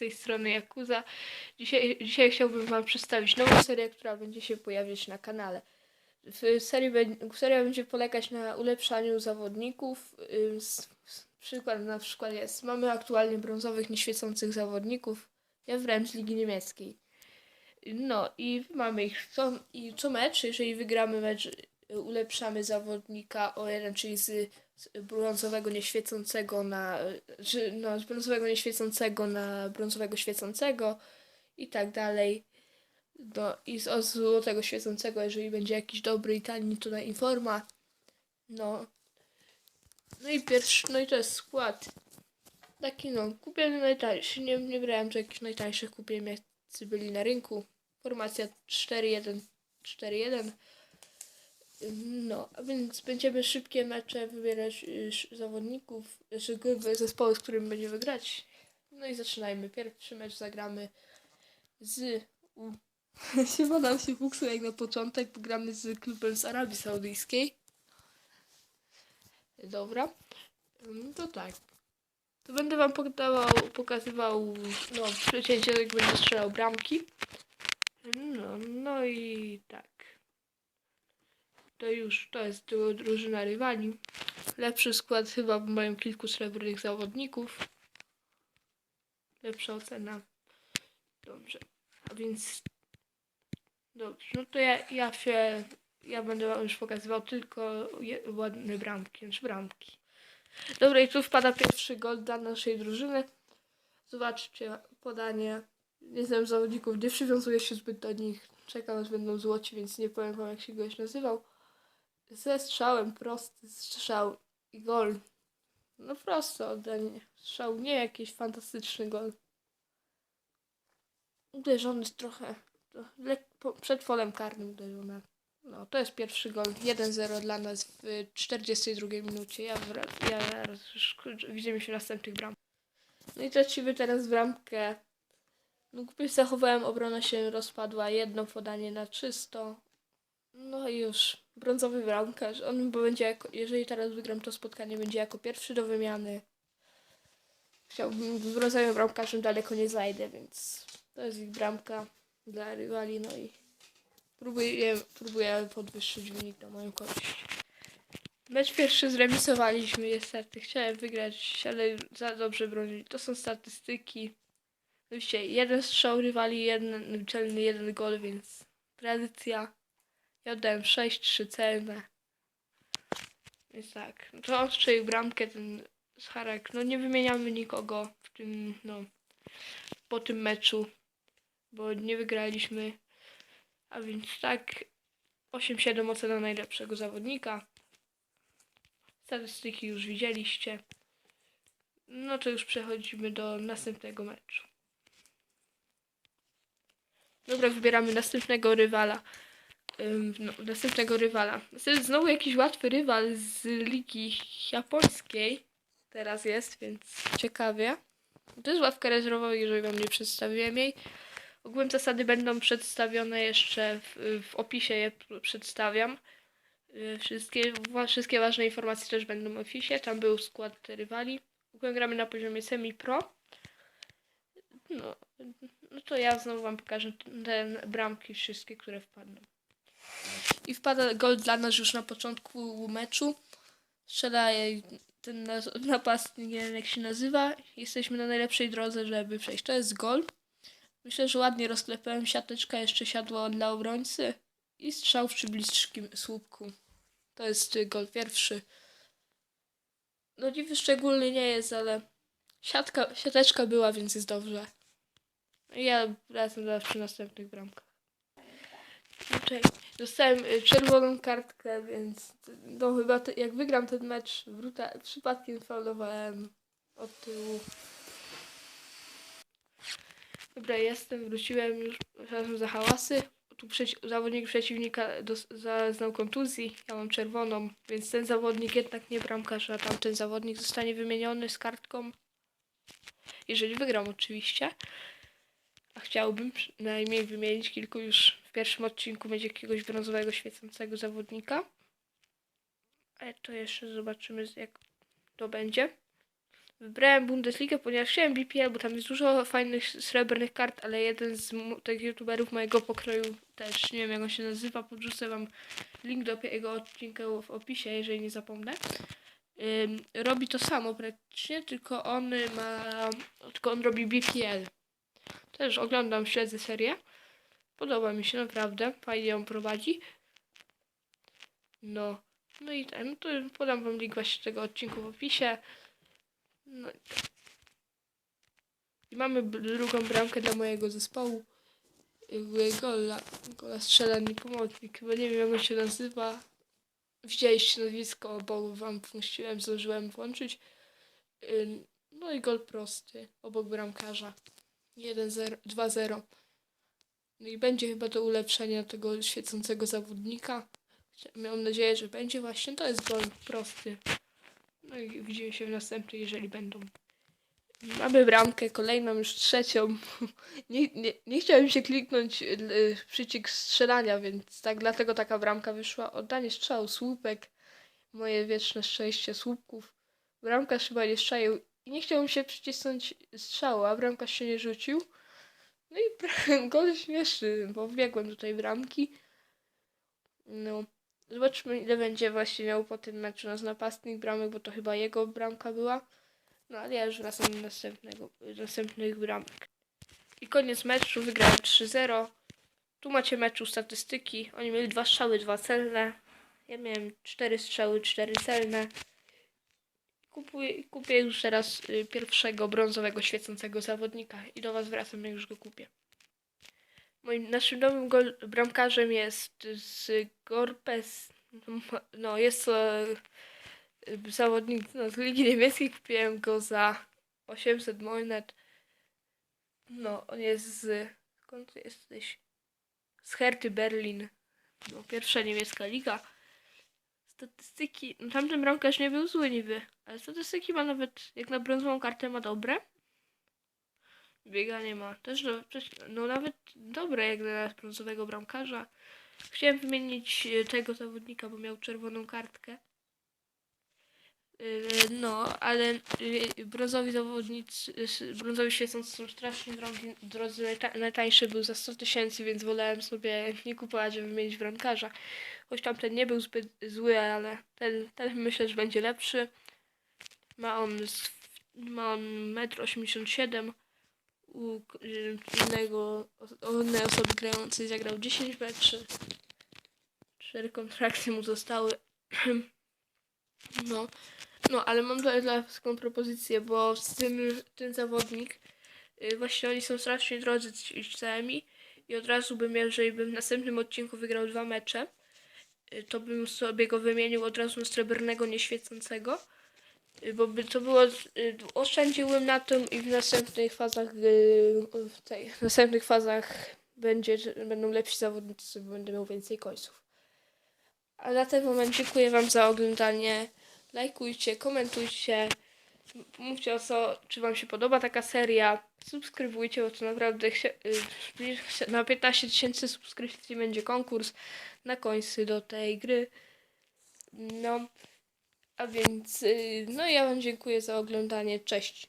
tej strony Yakuza. Dzisiaj, dzisiaj chciałbym Wam przedstawić nową serię, która będzie się pojawiać na kanale. W serii, seria będzie polegać na ulepszaniu zawodników. Przykład na przykład jest, mamy aktualnie brązowych, nieświecących zawodników, ja wręcz z Ligi Niemieckiej. No i mamy ich co, i co mecz, jeżeli wygramy mecz, ulepszamy zawodnika o jeden, czyli z, brązowego nieświecącego na, no, z brązowego nieświecącego na brązowego świecącego i tak dalej. No i z złotego świecącego, jeżeli będzie jakiś dobry i tani, to na informa. No. No i pierwszy, no i to jest skład. Taki no, kupiony najtańszy. Nie, nie brałem tu jakichś najtańszych, kupiłem jacy byli na rynku. Formacja 4-1, 4-1. No, a więc będziemy szybkie mecze wybierać y, zawodników, znaczy zespoły, z którymi będziemy grać. No i zaczynajmy. Pierwszy mecz zagramy z... U, chyba nam się fuksuje jak na początek, bo gramy z klubem z Arabii Saudyjskiej. Dobra. Ym, To tak. To będę wam podawał, pokazywał no, przecięcie, jak będzie strzelał bramki. No, no i tak. To już, to jest dru- drużyna rywali. Lepszy skład chyba, bo mają kilku srebrnych zawodników. Lepsza ocena. Dobrze. A więc... Dobrze, no to ja, ja się... Ja będę wam już pokazywał tylko ładne bramki, znaczy bramki. Dobra, i tu wpada pierwszy gol dla naszej drużyny. Zobaczcie podanie. Nie znam zawodników, nie przywiązuję się zbyt do nich. Czekam aż będą złoci, więc nie powiem wam jak się goś nazywał. Ze strzałem, prosty strzał i gol. No prosto oddanie. Strzał, nie jakiś fantastyczny gol. Uderzony trochę. Przed polem karnym uderzony. No, to jest pierwszy gol. 1-0 dla nas w 42 minucie. Ja, ja już widzimy się następnych bram. No i tracimy teraz bramkę. No głupio zachowałem, obrona się rozpadła. Jedno podanie na czysto. No i już. Brązowy bramkarz. On będzie jako, jeżeli teraz wygram to spotkanie, będzie jako pierwszy do wymiany. Chciałbym, z brązowym bramkarzem daleko nie zajdę, więc to jest ich bramka dla rywali. No i Próbuję, próbuję podwyższyć wynik na moją korzyść. Mecz pierwszy zremisowaliśmy, niestety. Chciałem wygrać, ale za dobrze bronili. To są statystyki. Oczywiście jeden strzał rywali, jeden celny, jeden gol, więc tradycja. Ja oddałem 6-3 celne. Więc tak, no to ostrzelił bramkę ten z Harek. No nie wymieniamy nikogo w tym, no, po tym meczu, bo nie wygraliśmy. A więc tak, 8-7 ocena najlepszego zawodnika. Statystyki już widzieliście. No to już przechodzimy do następnego meczu. Dobra, wybieramy następnego rywala. No, następnego rywala. Jest znowu jakiś łatwy rywal z ligi japońskiej. Teraz jest, więc ciekawie. To jest ławka rezerwowa, jeżeli wam nie przedstawiłem jej. Ogółem zasady będą przedstawione jeszcze w, w opisie, je przedstawiam. Y, Wszystkie, wszystkie ważne informacje też będą w opisie. Tam był skład rywali. Ogółem gramy na poziomie semi-pro. No, no to ja znowu wam pokażę te bramki wszystkie, które wpadną. I wpada gol dla nas już na początku meczu. Strzela ten napastnik, nie wiem jak się nazywa. Jesteśmy na najlepszej drodze, żeby przejść. To jest gol. Myślę, że ładnie rozklepałem siateczka, jeszcze siadło dla obrońcy i strzał w przybliskim słupku. To jest gol pierwszy. No dziwny szczególny nie jest, ale siatka, siateczka była, więc jest dobrze. Ja wracam zaraz przy następnych bramkach. Okej. Dostałem y, czerwoną kartkę, więc no chyba te, jak wygram ten mecz, bruta, przypadkiem faulowałem od tyłu. Dobra, jestem, wróciłem już, przepraszam za hałasy. Tu przeci zawodnik przeciwnika zaznał kontuzji, ja mam czerwoną, więc ten zawodnik jednak nie bramkarz, a tamten zawodnik zostanie wymieniony z kartką. Jeżeli wygram oczywiście. A chciałbym przynajmniej wymienić kilku już w pierwszym odcinku będzie jakiegoś brązowego świecącego zawodnika. Ale to jeszcze zobaczymy jak to będzie. Wybrałem Bundesligę, ponieważ chciałem BPL, bo tam jest dużo fajnych srebrnych kart, ale jeden z tych youtuberów mojego pokroju też, nie wiem jak on się nazywa, podrzucę wam link do jego odcinka w opisie, jeżeli nie zapomnę. Robi to samo praktycznie, tylko on ma, tylko on robi BPL. Też oglądam, śledzę serię. Podoba mi się naprawdę, fajnie ją prowadzi. No, no i ten, no to podam wam link właśnie tego odcinku w opisie. No i tak. Mamy drugą bramkę dla mojego zespołu. Gola, gola strzelany pomocnik, chyba nie wiem jak on się nazywa. Widzieliście nazwisko, bo wam puściłem, zdążyłem włączyć. No i gol prosty, obok bramkarza. 1-0, 2-0. No i będzie chyba do ulepszenia tego świecącego zawodnika. Miałem nadzieję, że będzie właśnie. To jest gol prosty. No i widzimy się w następnej, jeżeli będą. Mamy bramkę, kolejną już trzecią. Nie, nie, nie chciałem się kliknąć y, przycisk strzelania, więc tak dlatego taka bramka wyszła. Oddanie strzału, słupek. Moje wieczne szczęście słupków. Bramkarz chyba nie i nie chciał mi się przycisnąć strzału, a bramkarz się nie rzucił. No i gol śmieszny, bo wbiegłem do tej bramki. No. Zobaczmy, ile będzie właśnie miał po tym meczu nas napastnik bramek, bo to chyba jego bramka była. No ale ja już wracam do następnego, następnych bramek. I koniec meczu, wygrałem 3-0. Tu macie meczu statystyki. Oni mieli dwa strzały, dwa celne. Ja miałem cztery strzały, cztery celne. Kupuję, kupię już teraz y, pierwszego brązowego świecącego zawodnika i do was wracam, jak już go kupię. Moim naszym nowym gol, bramkarzem jest z Gorpes. No, jest to y, zawodnik no, z Ligi Niemieckiej. Kupiłem go za 800 monet. No, on jest z. Skąd jesteś? Z Herty Berlin. No, pierwsza niemiecka liga. Statystyki. No, tamten bramkarz nie był zły niby, ale statystyki ma nawet, jak na brązową kartę, ma dobre. Biega nie ma. Też, do, no nawet dobre jak na brązowego bramkarza. Chciałem wymienić e, tego zawodnika, bo miał czerwoną kartkę. Yy, No, ale yy, brązowi zawodnicy, yy, brązowi świecący są strasznie drogi, drodzy, najta, najtańszy był za 100 tysięcy, więc wolałem sobie nie kupować, żeby mieć bramkarza. Choć tamten nie był zbyt zły, ale ten, ten myślę, że będzie lepszy. Ma on, ma on 1,87 m. U innego, innej osoby grającej zagrał 10 meczy. Cztery kontrakty mu zostały. No, no, ale mam dla, dla taką propozycję, bo z tym, ten zawodnik, y, właśnie oni są strasznie drodzy ci całemi i od razu bym, jeżeli bym w następnym odcinku wygrał dwa mecze, y, to bym sobie go wymienił od razu na srebrnego, nieświecącego, y, bo by to było, oszczędziłbym na tym i w następnych fazach, w tej, w następnych fazach będzie, będą lepsi zawodnicy, będę miał więcej końców. A na ten moment dziękuję Wam za oglądanie. Lajkujcie, komentujcie. Mówcie o co, czy Wam się podoba taka seria. Subskrybujcie, bo to naprawdę y, na 15 tysięcy subskrypcji będzie konkurs na końcy do tej gry. No, a więc, y, no ja Wam dziękuję za oglądanie. Cześć.